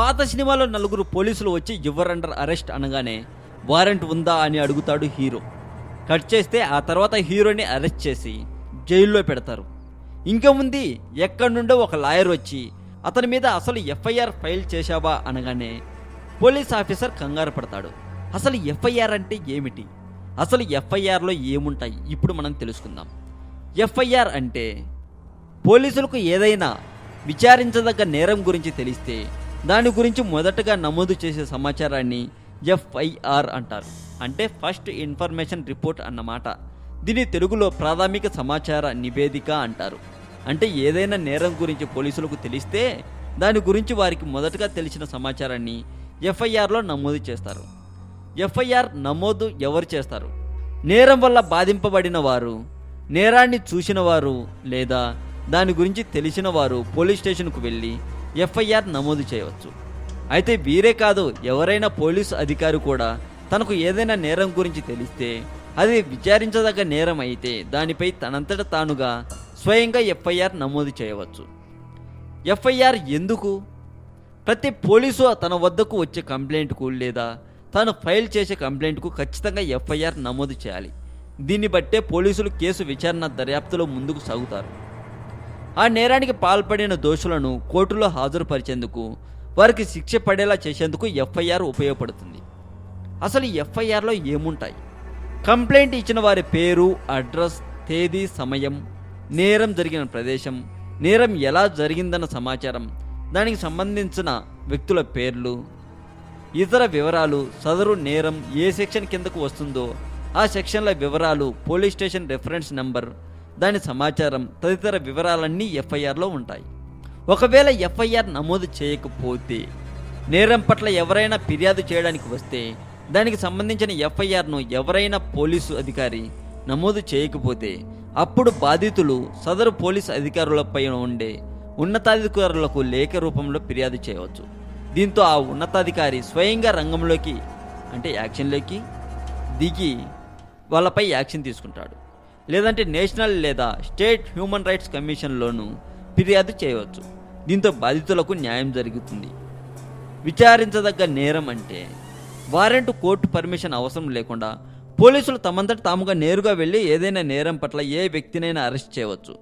పాత సినిమాలో నలుగురు పోలీసులు వచ్చి యువర్ అండర్ అరెస్ట్ అనగానే వారెంట్ ఉందా? అని అడుగుతాడు హీరో. కట్ చేస్తే ఆ తర్వాత హీరోని అరెస్ట్ చేసి జైల్లో పెడతారు. ఇంకా ఎక్కడి నుండో ఒక లాయర్ వచ్చి అతని మీద అసలు ఎఫ్ఐఆర్ ఫైల్ చేశావా? అనగానే పోలీస్ ఆఫీసర్ కంగారు పడతాడు. అసలు ఎఫ్ఐఆర్ అంటే ఏమిటి? అసలు ఎఫ్ఐఆర్లో ఏముంటాయి? ఇప్పుడు మనం తెలుసుకుందాం. ఎఫ్ఐఆర్ అంటే పోలీసులకు ఏదైనా విచారించదగ్గ నేరం గురించి తెలిస్తే దాని గురించి మొదటగా నమోదు చేసే సమాచారాన్ని ఎఫ్ఐఆర్ అంటారు. అంటే ఫస్ట్ ఇన్ఫర్మేషన్ రిపోర్ట్ అన్నమాట. దీని తెలుగులో ప్రాథమిక సమాచార నివేదిక అంటారు. అంటే ఏదైనా నేరం గురించి పోలీసులకు తెలిస్తే దాని గురించి వారికి మొదటగా తెలిసిన సమాచారాన్ని ఎఫ్ఐఆర్లో నమోదు చేస్తారు. ఎఫ్ఐఆర్ నమోదు ఎవరు చేస్తారు? నేరం వల్ల బాధింపబడిన వారు నేరాన్ని చూసిన వారు లేదా దాని గురించి తెలిసిన వారు పోలీస్ స్టేషన్కు వెళ్ళి ఎఫ్ఐఆర్ నమోదు చేయవచ్చు. అయితే వీరే కాదు ఎవరైనా పోలీసు అధికారి కూడా తనకు ఏదైనా నేరం గురించి తెలిస్తే అది విచారించదగ్గ నేరం అయితే దానిపై తనంతట తానుగా స్వయంగా ఎఫ్ఐఆర్ నమోదు చేయవచ్చు. ఎఫ్ఐఆర్ ఎందుకు? ప్రతి పోలీసు తన వద్దకు వచ్చే కంప్లైంట్కు లేదా తాను ఫైల్ చేసే కంప్లైంట్కు ఖచ్చితంగా ఎఫ్ఐఆర్ నమోదు చేయాలి. దీన్ని బట్టే పోలీసులు కేసు విచారణ దర్యాప్తులో ముందుకు సాగుతారు. ఆ నేరానికి పాల్పడిన దోషులను కోర్టులో హాజరుపరిచేందుకు వారికి శిక్ష పడేలా చేసేందుకు ఎఫ్ఐఆర్ ఉపయోగపడుతుంది. అసలు ఎఫ్ఐఆర్లో ఏముంటాయి? కంప్లైంట్ ఇచ్చిన వారి పేరు అడ్రస్ తేదీ సమయం నేరం జరిగిన ప్రదేశం నేరం ఎలా జరిగిందన్న సమాచారం దానికి సంబంధించిన వ్యక్తుల పేర్లు ఇతర వివరాలు సదరు నేరం ఏ సెక్షన్ కిందకు వస్తుందో ఆ సెక్షన్ల వివరాలు పోలీస్ స్టేషన్ రెఫరెన్స్ నెంబర్ దాని సమాచారం తదితర వివరాలన్నీ ఎఫ్ఐఆర్లో ఉంటాయి. ఒకవేళ ఎఫ్ఐఆర్ నమోదు చేయకపోతే నేరం పట్ల ఎవరైనా ఫిర్యాదు చేయడానికి వస్తే దానికి సంబంధించిన ఎఫ్ఐఆర్ను ఎవరైనా పోలీసు అధికారి నమోదు చేయకపోతే అప్పుడు బాధితులు సదరు పోలీసు అధికారులపై ఉండే ఉన్నతాధికారులకు లేఖ రూపంలో ఫిర్యాదు చేయవచ్చు. దీంతో ఆ ఉన్నతాధికారి స్వయంగా రంగంలోకి అంటే యాక్షన్లోకి దిగి వాళ్ళపై యాక్షన్ తీసుకుంటాడు. లేదంటే నేషనల్ లేదా స్టేట్ హ్యూమన్ రైట్స్ కమిషన్లోనూ ఫిర్యాదు చేయవచ్చు. దీంతో బాధితులకు న్యాయం జరుగుతుంది. విచారించదగ్గ నేరం అంటే వారెంట్ కోర్టు పర్మిషన్ అవసరం లేకుండా పోలీసులు తమంతట తాముగా నేరుగా వెళ్ళి ఏదైనా నేరం పట్ల ఏ వ్యక్తినైనా అరెస్ట్ చేయవచ్చు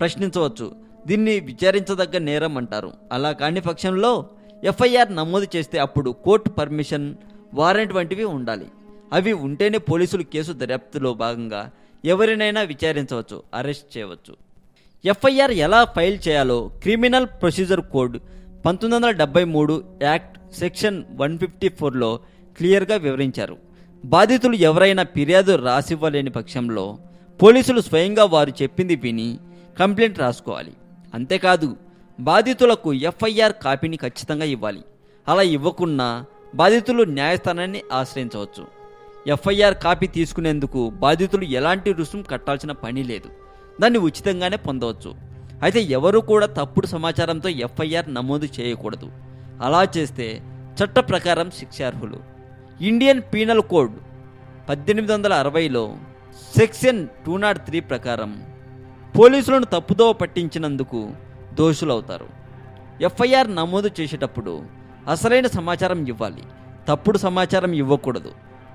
ప్రశ్నించవచ్చు. దీన్ని విచారించదగ్గ నేరం అంటారు. అలా కాని పక్షంలో ఎఫ్ఐఆర్ నమోదు చేస్తే అప్పుడు కోర్టు పర్మిషన్ వారెంట్ వంటివి ఉండాలి. అవి ఉంటేనే పోలీసులు కేసు దర్యాప్తులో భాగంగా ఎవరినైనా విచారించవచ్చు అరెస్ట్ చేయవచ్చు. ఎఫ్ఐఆర్ ఎలా ఫైల్ చేయాలో క్రిమినల్ ప్రొసీజర్ కోడ్ పంతొమ్మిది వందల డెబ్బై మూడు యాక్ట్ సెక్షన్ వన్ ఫిఫ్టీ ఫోర్లో క్లియర్గా వివరించారు. బాధితులు ఎవరైనా ఫిర్యాదు రాసివ్వలేని పక్షంలో పోలీసులు స్వయంగా వారు చెప్పింది విని కంప్లైంట్ రాసుకోవాలి. అంతేకాదు బాధితులకు ఎఫ్ఐఆర్ కాపీని ఖచ్చితంగా ఇవ్వాలి. అలా ఇవ్వకున్నా బాధితులు న్యాయస్థానాన్ని ఆశ్రయించవచ్చు. ఎఫ్ఐఆర్ కాపీ తీసుకునేందుకు బాధితులు ఎలాంటి రుసుం కట్టాల్సిన పని లేదు. దాన్ని ఉచితంగానే పొందవచ్చు. అయితే ఎవరు కూడా తప్పుడు సమాచారంతో ఎఫ్ఐఆర్ నమోదు చేయకూడదు. అలా చేస్తే చట్ట ప్రకారం శిక్షార్హులు. ఇండియన్ పీనల్ కోడ్ పద్దెనిమిది వందల అరవైలో సెక్షన్ టూ నాట్ త్రీ ప్రకారం పోలీసులను తప్పుదోవ పట్టించినందుకు దోషులవుతారు. ఎఫ్ఐఆర్ నమోదు చేసేటప్పుడు అసలైన సమాచారం ఇవ్వాలి. తప్పుడు సమాచారం ఇవ్వకూడదు.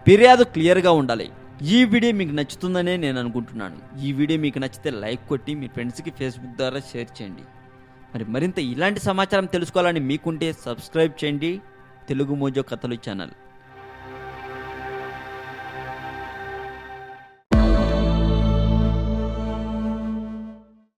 ఫిర్యాదు క్లియర్గా ఉండాలి. ఈ వీడియో మీకు నచ్చుతుందనే నేను అనుకుంటున్నాను. ఈ వీడియో మీకు నచ్చితే లైక్ కొట్టి మీ ఫ్రెండ్స్కి ఫేస్బుక్ ద్వారా షేర్ చేయండి. మరి మరింత ఇలాంటి సమాచారం తెలుసుకోవాలని మీకుంటే సబ్స్క్రైబ్ చేయండి. తెలుగు మోజో కథలు ఛానల్.